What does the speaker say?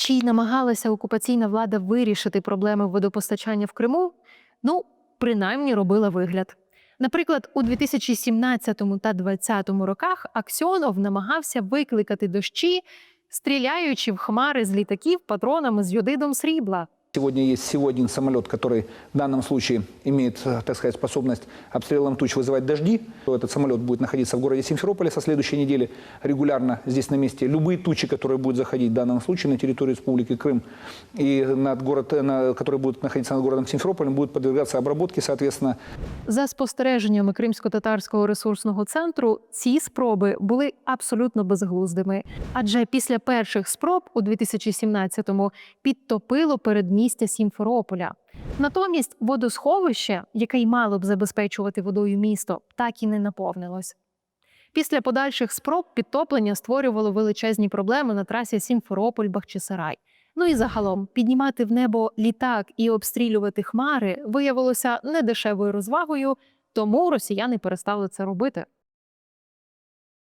Чи намагалася окупаційна влада вирішити проблеми водопостачання в Криму? Ну, принаймні робила вигляд. Наприклад, у 2017 та 2020 роках Аксьонов намагався викликати дощі, стріляючи в хмари з літаків патронами з йодидом срібла. Сегодня есть всего один самолет, который в данном случае имеет, э, так сказать, способность обстрелом туч вызывать дожди. Этот самолет будет находиться в городе Симферополе со следующей недели регулярно здесь на месте. Любые тучи, которые будут заходить в данном случае на территорию Республики Крым и над город, э, на, которые будут находиться над городом Симферополем, будут подвергаться обработке, соответственно, За спостереженнями Кримсько-татарського ресурсного центру, ці спроби були абсолютно безглуздими. Адже після перших спроб у 2017-му підтопило передмістя Сімферополя. Натомість водосховище, яке й мало б забезпечувати водою місто, так і не наповнилось. Після подальших спроб підтоплення створювало величезні проблеми на трасі Сімферополь-Бахчисарай. Ну і загалом піднімати в небо літак і обстрілювати хмари виявилося недешевою розвагою, тому росіяни перестали це робити.